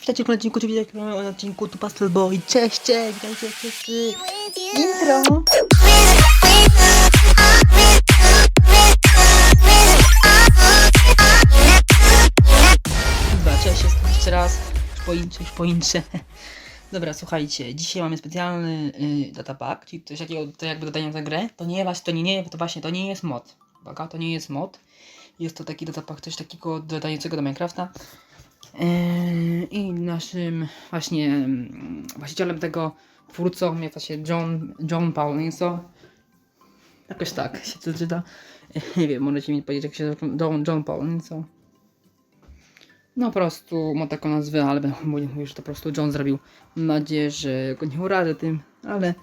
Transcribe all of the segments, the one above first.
Witajcie w kolejnym odcinku, czy witajcie w kolejnym odcinku tu Pastel Boy. Cześć, cześć, witajcie wszyscy. Intro. Dobra, cześć, jestem jeszcze raz. Już poinczę, już poinczę. Dobra, słuchajcie, dzisiaj mamy specjalny y, datapack, czyli coś takiego, to jakby dodanie za grę. To nie właśnie, to nie, nie, to właśnie, to nie jest mod. Uwaga, to nie jest mod. Jest to taki datapack, coś takiego dodającego do Minecrafta. Yy, I naszym właśnie mm, właścicielem tego twórcą jest właśnie John, John Paul Inso. Jakoś tak się to czyta. Nie wiem, możecie mi powiedzieć jak się John, John Paul Inso. No po prostu ma taką nazwę, ale mówił, że to po prostu John zrobił. Mam nadzieję, że go nie urażę tym, ale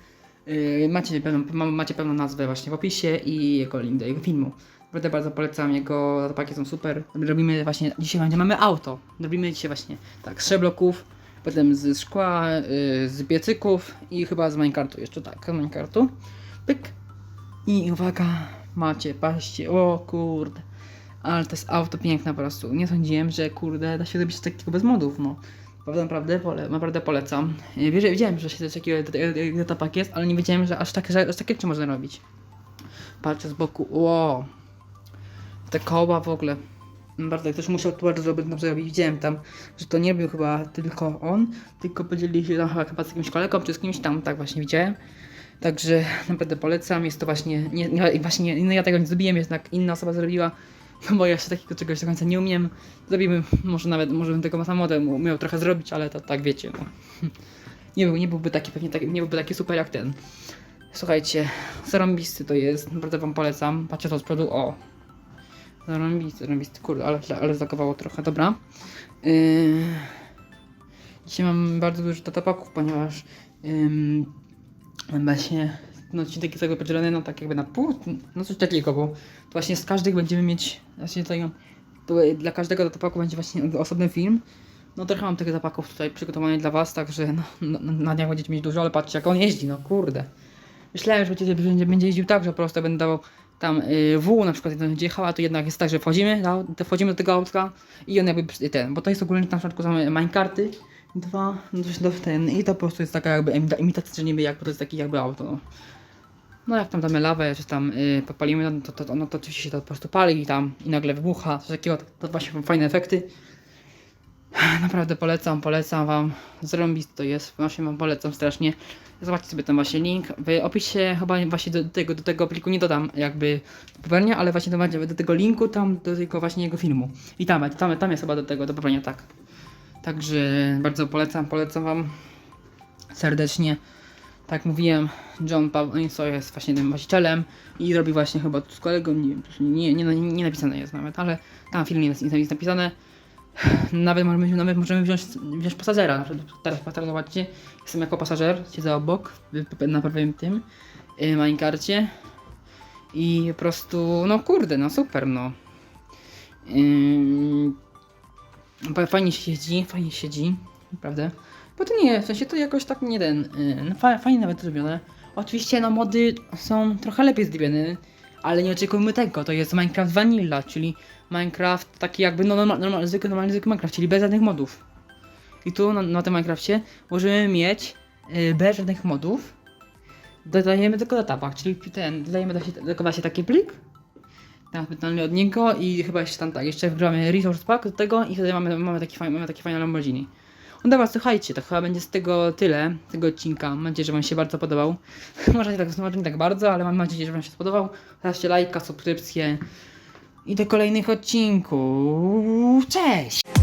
yy, macie, pewną, ma- macie pewną nazwę właśnie w opisie i jego link do jego filmu. Naprawdę bardzo polecam, jego zapaki są super. Robimy właśnie, dzisiaj będzie, mamy auto. Robimy dzisiaj właśnie tak, z bloków, potem z szkła, yy, z biecyków i chyba z minecartu, jeszcze tak, z minecartu. Pyk. I uwaga, macie, patrzcie, o kurde. Ale to jest auto piękne po prostu. Nie sądziłem, że kurde da się zrobić coś takiego bez modów, no. Naprawdę, pole, naprawdę polecam. Yy, Wiedziałem, wiedziałem, że się coś takiego etapak jest, ale nie wiedziałem, że aż takie, że aż takie rzeczy można robić. Patrzę z boku, wow. Te koła w ogóle. Bardzo ktoś musiał bardzo zrobić, dobrze robić. Widziałem tam, że to nie był chyba tylko on, tylko podzielili się tam chyba, chyba z jakimś kolegą czy z kimś tam, tak właśnie widziałem. Także naprawdę polecam, jest to właśnie, nie, nie, właśnie no ja tego nie zrobiłem, jednak inna osoba zrobiła, no bo ja jeszcze takiego czegoś do końca nie umiem. Zrobimy, może nawet, może bym tego samochodem umiał trochę zrobić, ale to tak wiecie, no. Nie, był, nie byłby taki pewnie, taki, nie byłby taki super jak ten. Słuchajcie, zarąbisty to jest, naprawdę wam polecam. Patrzcie to z przodu, o, Zarąbisty, zarąbisty, kurde, ale, ale zakowało trochę, dobra. Yy... Dzisiaj mam bardzo dużo datapaków, ponieważ yy... właśnie no, odcinek jest podzielony no tak jakby na pół, no coś takiego, bo to właśnie z każdych będziemy mieć, właśnie tutaj dla każdego datapaku będzie właśnie osobny film. No trochę mam tych datapaków tutaj przygotowanych dla was, także no, no, na dniach będziecie mieć dużo, ale patrzcie jak on jeździ, no kurde. Myślałem, że będzie, będzie, jeździł tak, że po prostu będę dawał tam y, W na przykład jeden będzie jechał, a tu jednak jest tak, że wchodzimy, to wchodzimy do tego autka i on jakby ten, bo to jest ogólnie na przykład mamy minecarty, dwa, no to się do ten i to po prostu jest taka jakby imita- imitacja, że niby jak to jest taki jakby auto. No. No jak tam damy lawę, czy tam y, podpalimy, no to, to, to, no to oczywiście się to po prostu pali i tam i nagle wybucha, coś takiego, to, to właśnie fajne efekty. Naprawdę polecam, polecam wam. Zarąbisty to jest, właśnie wam polecam strasznie. Zobaczcie sobie tam właśnie link. W opisie chyba właśnie do tego, do tego pliku nie dodam jakby popełnienia, ale właśnie do, do tego linku tam do tego właśnie jego filmu. I tam, tam, tam jest chyba do tego, do popełnienia, tak. Także bardzo polecam, polecam wam serdecznie. Tak mówiłem, John Paul Inso jest właśnie tym właścicielem i robi właśnie chyba z kolegą, nie nie, nie, nie, napisane jest nawet, ale tam w filmie jest, jest napisane. Nawet możemy, nawet możemy wziąć, wziąć pasażera. Teraz, teraz zobaczcie, jestem jako pasażer, siedzę obok, na prawym tym yy, minecarcie i po prostu, no kurde, no super, no. Yy, fajnie siedzi, fajnie siedzi, naprawdę. Bo to nie, w sensie to jakoś tak nie ten, yy, no fa, fajnie nawet zrobione. Oczywiście no mody są trochę lepiej zrobione, ale nie oczekujmy tego, to jest Minecraft Vanilla, czyli Minecraft taki jakby no normal, normal, zwykły, normalny zwykły Minecraft, czyli bez żadnych modów. I tu na, na tym Minecrafcie możemy mieć yy, bez żadnych modów. Dodajemy tylko datapak, czyli ten, dodajemy do, taki plik. Tam specjalnie od niego i chyba jeszcze tam tak, jeszcze wgramy Resource Pack do tego i wtedy mamy, mamy taki fajny, mamy taki fajny Lamborghini. No dobra, słuchajcie, to chyba będzie z tego tyle, tego odcinka. Mam nadzieję, że Wam się bardzo podobał. może, nie tak, może nie tak bardzo, ale mam nadzieję, że Wam się spodobał. Zostawcie lajka, subskrypcję i do kolejnych odcinków. Cześć!